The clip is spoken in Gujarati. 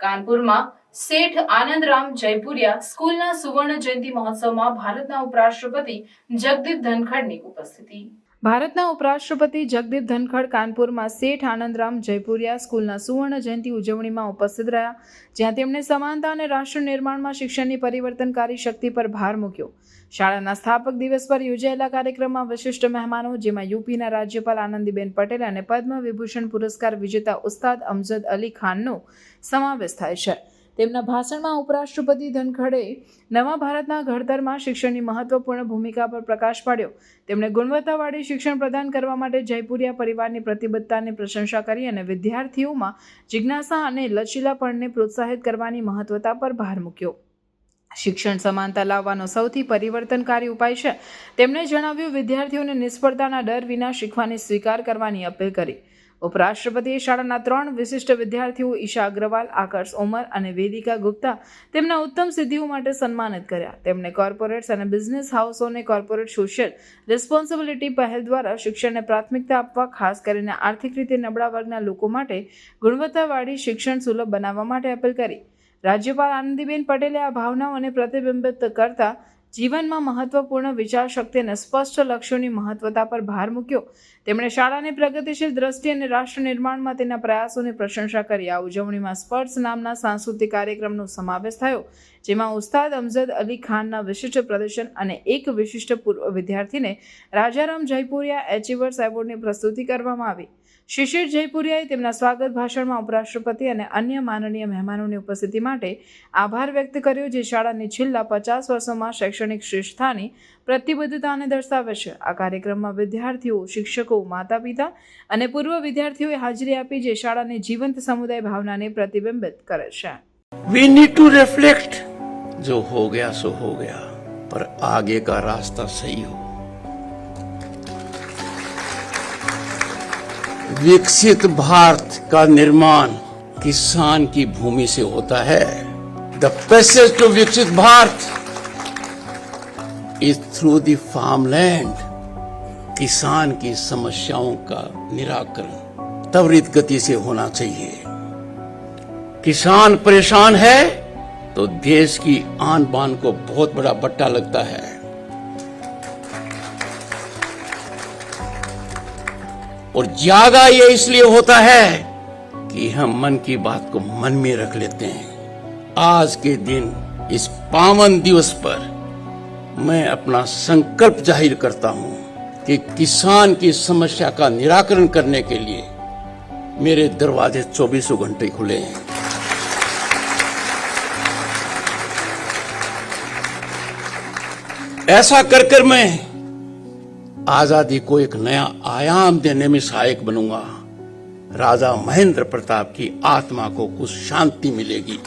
કાનપુરમાં શેઠ આનંદરામ જયપુરિયા સ્કૂલના સુવર્ણ જયંતિ મહોત્સવમાં ભારતના ઉપરાષ્ટ્રપતિ જગદીપ ધનખડની ઉપસ્થિતિ. ભારતના ઉપરાષ્ટ્રપતિ જગદીપ ધનખડ કાનપુરમાં શેઠ આનંદરામ જયપુરિયા સ્કૂલના સુવર્ણ જયંતિ ઉજવણીમાં ઉપસ્થિત રહ્યા, જ્યાં તેમણે સમાનતા અને રાષ્ટ્ર નિર્માણમાં શિક્ષણની પરિવર્તનકારી શક્તિ પર ભાર મૂક્યો. શાળાના સ્થાપક દિવસ પર યોજાયેલા કાર્યક્રમમાં વિશિષ્ટ મહેમાનો, જેમાં યુપીના રાજ્યપાલ આનંદીબેન પટેલ અને પદ્મ વિભૂષણ પુરસ્કાર વિજેતા ઉસ્તાદ અમજદ અલી ખાનનો સમાવેશ થાય છે. તેમના ભાષણમાં ઉપરાષ્ટ્રપતિ ધનખડે નવા ભારતના ઘડતરમાં શિક્ષણની મહત્વપૂર્ણ ભૂમિકા પર પ્રકાશ પાડ્યો. તેમણે ગુણવત્તાવાળી શિક્ષણ પ્રદાન કરવા માટે જયપુરિયા પરિવારની પ્રતિબદ્ધતાની પ્રશંસા કરી અને વિદ્યાર્થીઓમાં જિજ્ઞાસા અને લચીલાપણને પ્રોત્સાહિત કરવાની મહત્વતા પર ભાર મૂક્યો. શિક્ષણ સમાનતા લાવવાનો સૌથી પરિવર્તનકારી ઉપાય છે. તેમણે જણાવ્યું, વિદ્યાર્થીઓને નિષ્ફળતાના ડર વિના શીખવાની સ્વીકાર કરવાની અપીલ કરી. ઉપરાષ્ટ્રપતિએ શાળાના ત્રણ વિશિષ્ટ વિદ્યાર્થીઓ ઈશા અગ્રવાલ આકર્ષ ઓમર અને વેદિકા ગુપ્તા તેમના ઉત્તમ સિદ્ધિઓ માટે સન્માનિત કર્યા. તેમણે કોર્પોરેટ્સ અને બિઝનેસ હાઉસોને કોર્પોરેટ સોશિયલ રિસ્પોન્સિબિલિટી પહેલ દ્વારા શિક્ષણને પ્રાથમિકતા આપવા, ખાસ કરીને આર્થિક રીતે નબળા વર્ગના લોકો માટે ગુણવત્તાવાળી શિક્ષણ સુલભ બનાવવા માટે અપીલ કરી. રાજ્યપાલ આનંદીબેન પટેલે આ ભાવનાઓને પ્રતિબિંબિત કરતા જીવનમાં મહત્વપૂર્ણ વિચાર શક્તિ અને સ્પષ્ટ લક્ષ્યોની મહત્વતા પર ભાર મૂક્યો. તેમણે શાળાની પ્રગતિશીલ દ્રષ્ટિ અને રાષ્ટ્ર નિર્માણમાં તેના પ્રયાસોની પ્રશંસા કરી. આ ઉજવણીમાં સ્પર્શ નામના સાંસ્કૃતિક કાર્યક્રમનો સમાવેશ થયો, જેમાં ઉસ્તાદ અમજદ અલી ખાનના વિશિષ્ટ પ્રદર્શન અને એક વિશિષ્ટ પૂર્વ વિદ્યાર્થીને રાજારામ જયપુરિયા એચિવર્સ એવોર્ડની પ્રસ્તુતિ કરવામાં આવી. શિશિર જયપુરિયાએ તેમના સ્વાગત ભાષણમાં ઉપરાષ્ટ્રપતિ અને અન્ય માનનીય મહેમાનોની ઉપસ્થિતિ માટે આભાર વ્યક્ત કર્યો, જે શાળાની છેલ્લા પચાસ વર્ષોમાં શૈક્ષણિક શ્રેષ્ઠતાની પ્રતિબદ્ધતાને દર્શાવે છે આ કાર્યક્રમમાં વિદ્યાર્થીઓ શિક્ષકો માતા પિતા અને પૂર્વ વિદ્યાર્થીઓએ હાજરી આપી જે શાળાની જીવંત સમુદાય ભાવનાને પ્રતિબિંબિત કરે છે वी नीड टू रिफ्लेक्ट जो हो गया सो हो गया पर आगे का रास्ता सही हो विकसित भारत का निर्माण किसान की भूमि से होता है द पैसेज टू विकसित Bharat is through the farmland किसान की समस्याओं का निराकरण त्वरित गति से होना चाहिए। किसान परेशान है तो देश की आन बान को बहुत बड़ा बट्टा लगता है। और ज़्यादा ये इसलिए होता है कि हम मन की बात को मन में रख लेते हैं। आज के दिन इस पावन दिवस पर मैं अपना संकल्प ज़ाहिर करता हूँ कि किसान की समस्या का निराकरण करने के लिए मेरे दरवाजे चौबीसों घंटे खुले हैं। ऐसा कर कर मैं आज़ादी को एक नया आयाम देने में सहायक बनूँगा। राजा महेंद्र प्रताप की आत्मा को कुछ शांति मिलेगी।